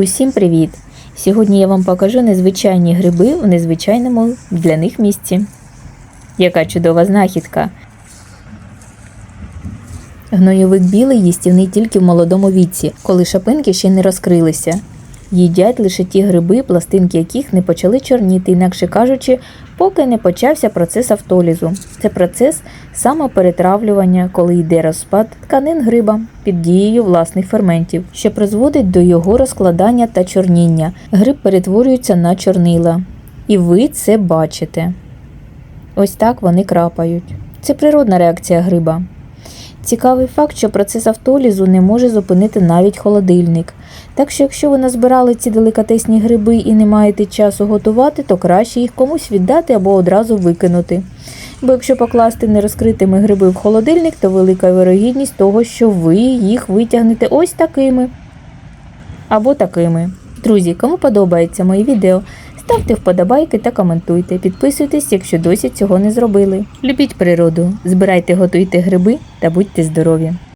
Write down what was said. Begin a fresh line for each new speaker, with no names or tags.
Усім привіт! Сьогодні я вам покажу незвичайні гриби у незвичайному для них місці. Яка чудова знахідка! Гнойовик білий їстівний тільки в молодому віці, коли шапинки ще не розкрилися. Їдять лише ті гриби, пластинки яких не почали чорніти, інакше кажучи, поки не почався процес автолізу. Це процес самоперетравлювання, коли йде розпад тканин гриба під дією власних ферментів, що призводить до його розкладання та чорніння. Гриб перетворюється на чорнила. І ви це бачите. Ось так вони крапають. Це природна реакція гриба. Цікавий факт, що процес автолізу не може зупинити навіть холодильник. Так що, якщо ви назбирали ці делікатесні гриби і не маєте часу готувати, то краще їх комусь віддати або одразу викинути. Бо якщо покласти нерозкритими гриби в холодильник, то велика вирогідність того, що ви їх витягнете ось такими або такими. Друзі, кому подобається мої відео, ставте вподобайки та коментуйте. Підписуйтесь, якщо досі цього не зробили. Любіть природу, збирайте, готуйте гриби та будьте здорові!